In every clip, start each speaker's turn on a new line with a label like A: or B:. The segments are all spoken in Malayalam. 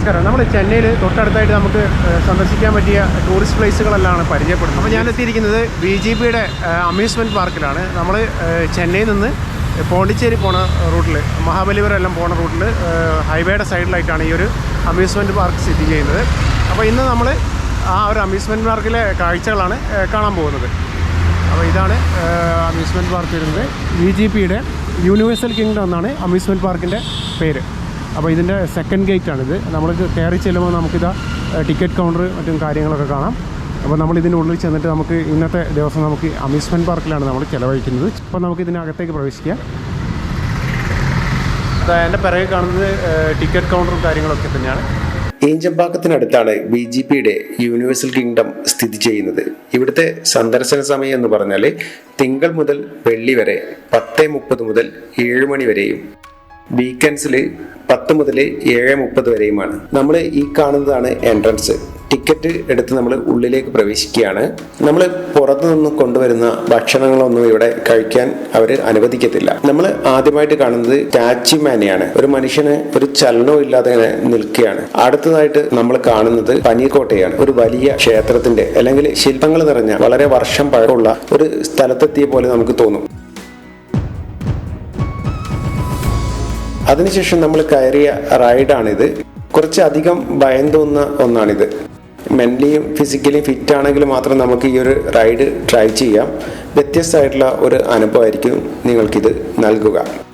A: നമസ്കാരം. നമ്മൾ ചെന്നൈയിൽ തൊട്ടടുത്തായിട്ട് നമുക്ക് സന്ദർശിക്കാൻ പറ്റിയ ടൂറിസ്റ്റ് പ്ലേസുകളെല്ലാം പരിചയപ്പെടുന്നത്. അപ്പോൾ ഞാൻ എത്തിയിരിക്കുന്നത് ബി ജെ പിയുടെ അമ്യൂസ്മെന്റ് പാർക്കിലാണ് നമ്മൾ ചെന്നൈയിൽ നിന്ന് പോണ്ടിച്ചേരി പോണ റൂട്ടിൽ മഹാബലിപുരം പോണ റൂട്ടിൽ ഹൈവേയുടെ സൈഡിലായിട്ടാണ് ഈ ഒരു അമ്യൂസ്മെന്റ് പാർക്ക് സ്ഥിതി ചെയ്യുന്നത്. അപ്പോൾ ഇന്ന് നമ്മൾ ആ ഒരു അമ്യൂസ്മെന്റ് പാർക്കിലെ കാഴ്ചകളാണ് കാണാൻ പോകുന്നത്. അപ്പോൾ ഇതാണ് അമ്യൂസ്മെന്റ് പാർക്ക് വരുന്നത് ബി ജെ പിയുടെ യൂണിവേഴ്സൽ കിങ്ഡം എന്നാണ് അമ്യൂസ്മെന്റ് പാർക്കിന്റെ പേര്. അപ്പോൾ ഇതിന്റെ സെക്കൻഡ് ഗേറ്റ് ആണിത്. നമ്മൾ കയറി ചെല്ലുമ്പോൾ നമുക്കിതാ ടിക്കറ്റ് കൗണ്ടർ മറ്റും കാര്യങ്ങളൊക്കെ കാണാം. അപ്പോൾ നമ്മൾ ഇതിന്റെ ഇതിനുള്ളിൽ ചെന്നിട്ട് നമുക്ക് ഇന്നത്തെ ദിവസം നമുക്ക് അമ്യൂസ്മെന്റ് പാർക്കിലാണ് നമ്മൾ ചിലവഴിക്കുന്നത്. അപ്പോൾ നമുക്ക് ഇതിനകത്തേക്ക് പ്രവേശിക്കാം. എന്റെ പിറകെ കാണുന്നത് ടിക്കറ്റ് കൗണ്ടറും കാര്യങ്ങളൊക്കെ തന്നെയാണ്.
B: ഏഞ്ചമ്പാക്കത്തിനടുത്താണ് ബി ജെ പിയുടെ യൂണിവേഴ്സൽ കിങ്ഡം സ്ഥിതി ചെയ്യുന്നത്. ഇവിടുത്തെ സന്ദർശന സമയം എന്ന് പറഞ്ഞാൽ തിങ്കൾ മുതൽ വെള്ളി വരെ പത്ത് മുപ്പത് മുതൽ ഏഴ് മണി വരെയും വീക്കെൻഡ്സിൽ പത്ത് മുതൽ ഏഴ് മുപ്പത് വരെയുമാണ്. നമ്മൾ ഈ കാണുന്നതാണ് എൻട്രൻസ് ടിക്കറ്റ് എടുത്ത് നമ്മൾ ഉള്ളിലേക്ക് പ്രവേശിക്കുകയാണ്. നമ്മൾ പുറത്തു നിന്ന് കൊണ്ടുവരുന്ന ഭക്ഷണങ്ങളൊന്നും ഇവിടെ കഴിക്കാൻ അവർ അനുവദിക്കത്തില്ല. നമ്മൾ ആദ്യമായിട്ട് കാണുന്നത് സ്റ്റാച്യു മാനെയാണ്. ഒരു മനുഷ്യന് ഒരു ചലനവും ഇല്ലാതെ നിൽക്കുകയാണ്. അടുത്തതായിട്ട് നമ്മൾ കാണുന്നത് പനീർകോട്ടയാണ്. ഒരു വലിയ ക്ഷേത്രത്തിന്റെ അല്ലെങ്കിൽ ശില്പങ്ങൾ നിറഞ്ഞ വളരെ വർഷം പഴക്കമുള്ള ഒരു സ്ഥലത്തെത്തിയ പോലെ നമുക്ക് തോന്നും. അതിനുശേഷം നമ്മൾ കയറിയ റൈഡാണിത്. കുറച്ചധികം ഭയം തോന്നുന്ന ഒന്നാണിത്. മെന്റലിയും ഫിസിക്കലിയും ഫിറ്റ് ആണെങ്കിൽ മാത്രം നമുക്ക് ഈ ഒരു റൈഡ് ട്രൈ ചെയ്യാം. വ്യത്യസ്തമായിട്ടുള്ള ഒരു അനുഭവമായിരിക്കും നിങ്ങൾക്കിത് നൽകുക.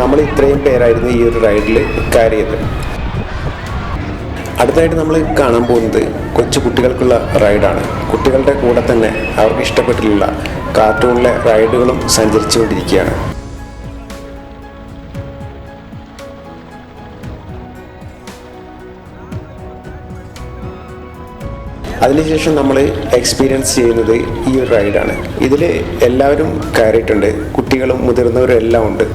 B: നമ്മൾ ഇത്രയും പേരായിരുന്നു ഈ ഒരു റൈഡിൽ കയറിയത്. അടുത്തായിട്ട് നമ്മൾ കാണാൻ പോകുന്നത് കൊച്ചു കുട്ടികൾക്കുള്ള റൈഡാണ് കുട്ടികളുടെ കൂടെ തന്നെ അവർക്ക് ഇഷ്ടപ്പെട്ടിട്ടുള്ള കാർട്ടൂണിലെ റൈഡുകളും സഞ്ചരിച്ചുകൊണ്ടിരിക്കുകയാണ്. അതിനുശേഷം നമ്മൾ എക്സ്പീരിയൻസ് ചെയ്യുന്നത് ഈ ഒരു റൈഡാണ് ഇതിൽ എല്ലാവരും കയറിയിട്ടുണ്ട്. കുട്ടികളും മുതിർന്നവരും എല്ലാം ഉണ്ട്.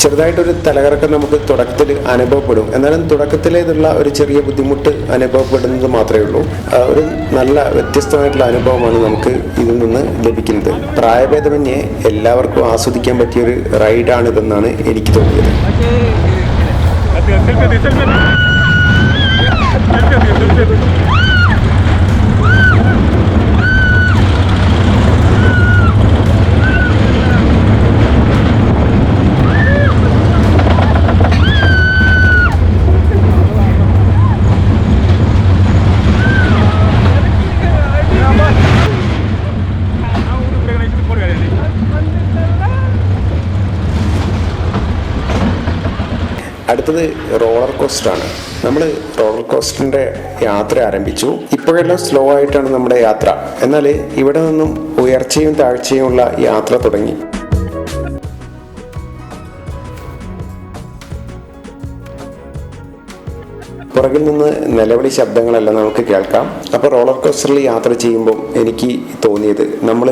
B: ചെറുതായിട്ടൊരു തലകറക്കം നമുക്ക് തുടക്കത്തിൽ അനുഭവപ്പെടും എന്നാലും തുടക്കത്തിലേതുള്ള ഒരു ചെറിയ ബുദ്ധിമുട്ട് അനുഭവപ്പെടുന്നത് മാത്രമേ ഉള്ളൂ ഒരു നല്ല വ്യത്യസ്തമായിട്ടുള്ള അനുഭവമാണ് നമുക്ക് ഇതിൽ നിന്ന് ലഭിക്കുന്നത് പ്രായഭേദമന്യേ എല്ലാവർക്കും ആസ്വദിക്കാൻ പറ്റിയ ഒരു റൈഡാണിതെന്നാണ് എനിക്ക് തോന്നിയത് അടുത്തത് റോളർ കോസ്റ്ററാണ്. നമ്മൾ റോളർ കോസ്റ്ററിന്റെ യാത്ര ആരംഭിച്ചു. ഇപ്പോഴെല്ലാം സ്ലോ ആയിട്ടാണ് നമ്മുടെ യാത്ര. എന്നാൽ ഇവിടെ നിന്നും ഉയർച്ചയും താഴ്ചയുമുള്ള യാത്ര തുടങ്ങി. പുറകിൽ നിന്ന് നിലവിളി ശബ്ദങ്ങളെല്ലാം നമുക്ക് കേൾക്കാം. അപ്പോൾ റോളർ കോസ്റ്ററിൽ യാത്ര ചെയ്യുമ്പോൾ എനിക്ക് തോന്നിയത് നമ്മൾ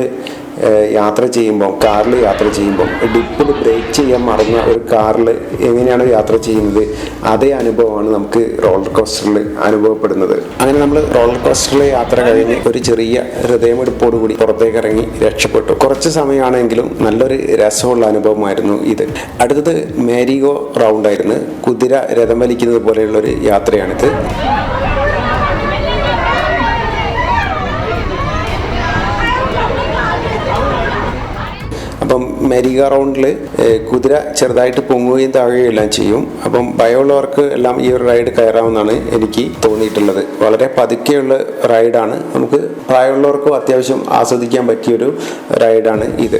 B: യാത്ര ചെയ്യുമ്പോൾ കാറിൽ യാത്ര ചെയ്യുമ്പോൾ ഡിപ്പിൽ ബ്രേക്ക് ചെയ്യാൻ മറന്ന ഒരു കാറിൽ എങ്ങനെയാണ് യാത്ര ചെയ്യുന്നത്? അതേ അനുഭവമാണ് നമുക്ക് റോളർ കോസ്റ്ററിൽ അനുഭവപ്പെടുന്നത്. അങ്ങനെ നമ്മൾ റോളർ കോസ്റ്ററിൽ യാത്ര കഴിഞ്ഞ് ഒരു ചെറിയ ഹൃദയമെടുപ്പോടുകൂടി പുറത്തേക്ക് ഇറങ്ങി രക്ഷപ്പെട്ടു. കുറച്ച് സമയമാണെങ്കിലും നല്ലൊരു രസമുള്ള അനുഭവമായിരുന്നു ഇത്. അടുത്തത് മേരിഗോ റൗണ്ടായിരുന്നു. കുതിര രഥം വലിക്കുന്നത് പോലെയുള്ളൊരു യാത്രയാണിത്. അപ്പം മെരിക റൗണ്ടിൽ കുതിര ചെറുതായിട്ട് പൊങ്ങുകയും താഴുകയും എല്ലാം ചെയ്യും. അപ്പം ഭയമുള്ളവർക്ക് എല്ലാം ഈ ഒരു റൈഡ് കയറാമെന്നാണ് എനിക്ക് തോന്നിയിട്ടുള്ളത്. വളരെ പതുക്കെയുള്ള റൈഡാണ്. നമുക്ക് പ്രായമുള്ളവർക്കും അത്യാവശ്യം ആസ്വദിക്കാൻ പറ്റിയൊരു റൈഡാണ് ഇത്.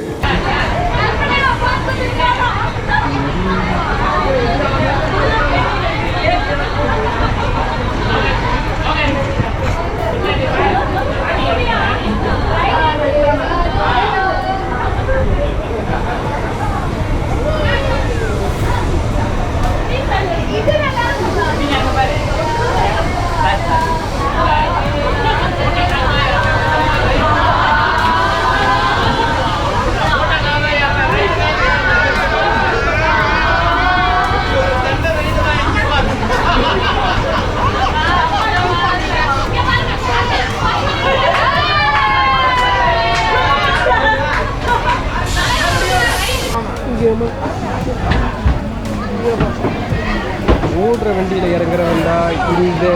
C: ஓடுற வண்டியில் இறங்குறவன்டா இந்த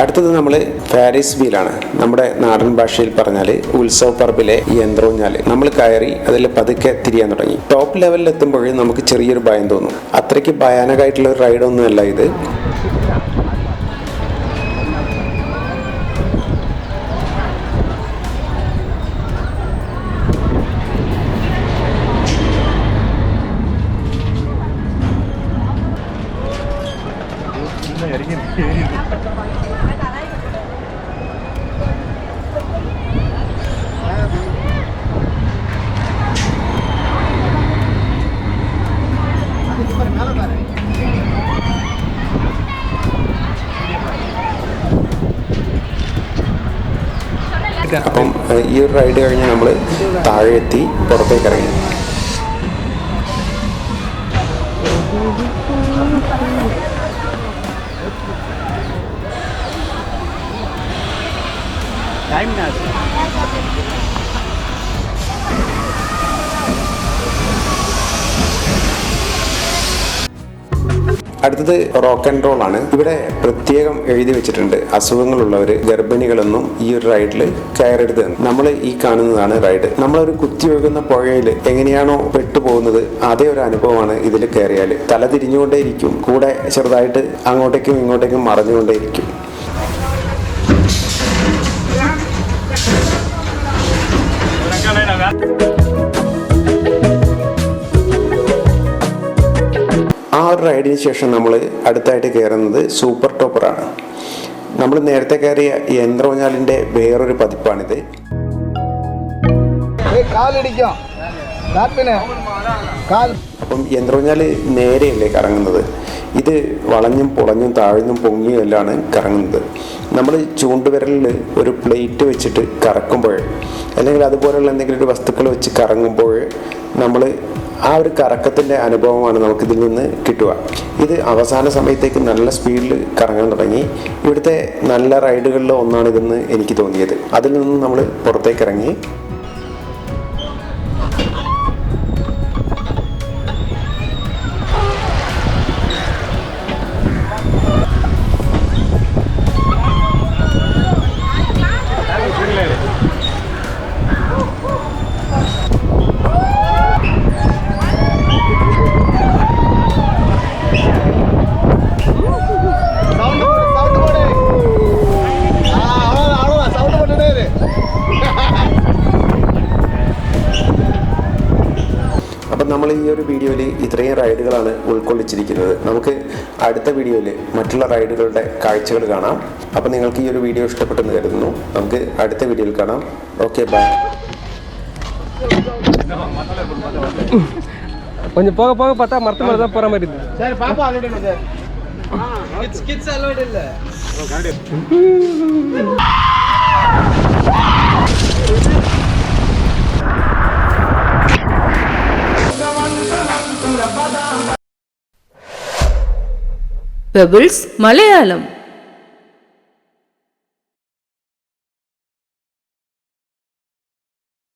B: അടുത്തത് നമ്മൾ പാരീസ് വീലാണ് നമ്മുടെ നാടൻ ഭാഷയിൽ പറഞ്ഞാൽ ഉത്സവ പറമ്പിലെ യന്ത്രൂഞ്ഞാല് നമ്മൾ കയറി അതിൽ പതുക്കെ തിരിയാൻ തുടങ്ങി ടോപ്പ് ലെവലിൽ എത്തുമ്പോഴേ നമുക്ക് ചെറിയൊരു ഭയം തോന്നും അത്രയ്ക്ക് ഭയാനകമായിട്ടുള്ള ഒരു റൈഡൊന്നുമല്ല ഇത് ഈ ഒരു റൈഡ് കഴിഞ്ഞ് നമ്മൾ താഴെ എത്തി പുറത്തേക്ക് ഇറങ്ങി. അടുത്തത് റോക്ക് ആൻഡ് റോൾ ആണ്. ഇവിടെ പ്രത്യേകം എഴുതി വെച്ചിട്ടുണ്ട്. അസുഖങ്ങളുള്ളവർ ഗർഭിണികളൊന്നും ഈ ഒരു റൈഡിൽ കയറരുത് നമ്മൾ ഈ കാണുന്നതാണ് റൈഡ് നമ്മളൊരു കുത്തിയൊഴുകുന്ന പുഴയിൽ എങ്ങനെയാണോ പെട്ടുപോകുന്നത് അതേ ഒരു അനുഭവമാണ് ഇതിൽ കയറിയാൽ തല തിരിഞ്ഞുകൊണ്ടേയിരിക്കും. കൂടെ ചെറുതായിട്ട് അങ്ങോട്ടേക്കും ഇങ്ങോട്ടേക്കും മറഞ്ഞുകൊണ്ടേയിരിക്കും. ആ ഒരു റൈഡിന് ശേഷം നമ്മൾ അടുത്തായിട്ട് കയറുന്നത് സൂപ്പർ ടോപ്പറാണ് നമ്മൾ നേരത്തെ കയറിയ യന്ത്രോഞ്ഞാലിന്റെ വേറൊരു പതിപ്പാണിത്. അപ്പം യന്ത്രോഞ്ഞാൽ നേരെയല്ലേ കറങ്ങുന്നത്. ഇത് വളഞ്ഞും പൊളഞ്ഞും താഴ്ന്നും പൊങ്ങിയും എല്ലാമാണ് കറങ്ങുന്നത്. നമ്മൾ ചൂണ്ടുവിരലിൽ ഒരു പ്ലേറ്റ് വെച്ചിട്ട് കറക്കുമ്പോൾ അല്ലെങ്കിൽ അതുപോലെയുള്ള എന്തെങ്കിലും ഒരു വസ്തുക്കൾ വെച്ച് കറങ്ങുമ്പോൾ നമ്മൾ ആ ഒരു കറക്കത്തിന്റെ അനുഭവമാണ് നമുക്കിതിൽ നിന്ന് കിട്ടുക. ഇത് അവസാന സമയത്തേക്ക് നല്ല സ്പീഡിൽ കറങ്ങാൻ തുടങ്ങി. ഇവിടുത്തെ നല്ല റൈഡുകളിൽ ഒന്നാണിതെന്ന് എനിക്ക് തോന്നിയത്. അതിൽ നിന്ന് നമ്മൾ പുറത്തേക്ക് ഇറങ്ങി ഈ ഒരു വീഡിയോയിൽ ഇത്രയും റൈഡുകളാണ് ഉൾക്കൊള്ളിച്ചിരിക്കുന്നത് നമുക്ക് അടുത്ത വീഡിയോയിൽ മറ്റുള്ള റൈഡുകളുടെ കാഴ്ചകൾ കാണാം അപ്പം നിങ്ങൾക്ക് ഈ ഒരു വീഡിയോ ഇഷ്ടപ്പെട്ടെന്ന് കരുതുന്നു നമുക്ക് അടുത്ത വീഡിയോയിൽ കാണാം ഓക്കെ ബൈ
C: கொஞ்சம் போக போக பார்த்தா மரத்து மேலே தான் போகிற மாதிரி இருக்குது
D: சரி பாப்பா ஆல்ரெடி சார்
E: பெபிள்ஸ் மலையாளம்